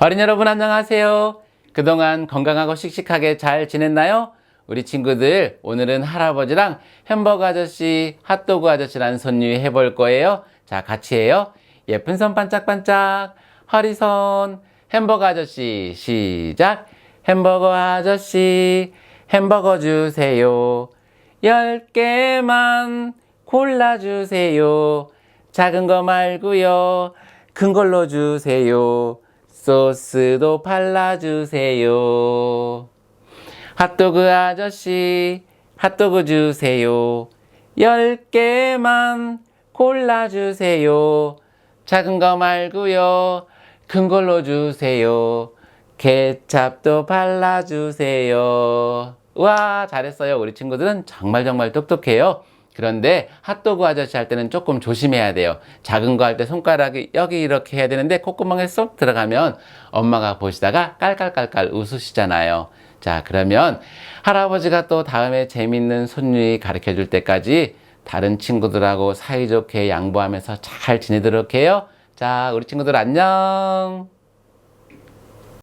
어린 여러분 안녕하세요. 그동안 건강하고 씩씩하게 잘 지냈나요? 우리 친구들 오늘은 할아버지랑 햄버거 아저씨, 핫도그 아저씨라는 손님 해볼 거예요. 자 같이 해요. 예쁜 손 반짝반짝 허리손 햄버거 아저씨 시작 햄버거 아저씨 햄버거 주세요. 열 개만 골라주세요. 작은 거 말고요. 큰 걸로 주세요. 소스도 발라주세요. 핫도그 아저씨, 핫도그 주세요. 열 개만 골라주세요. 작은 거 말고요. 큰 걸로 주세요. 케찹도 발라주세요. 와, 잘했어요. 우리 친구들은 정말 정말 똑똑해요. 그런데 핫도그 아저씨 할 때는 조금 조심해야 돼요. 작은 거 할 때 손가락이 여기 이렇게 해야 되는데 콧구멍에 쏙 들어가면 엄마가 보시다가 깔깔깔깔 웃으시잖아요. 자, 그러면 할아버지가 또 다음에 재밌는 손님이 가르쳐 줄 때까지 다른 친구들하고 사이좋게 양보하면서 잘 지내도록 해요. 자, 우리 친구들 안녕.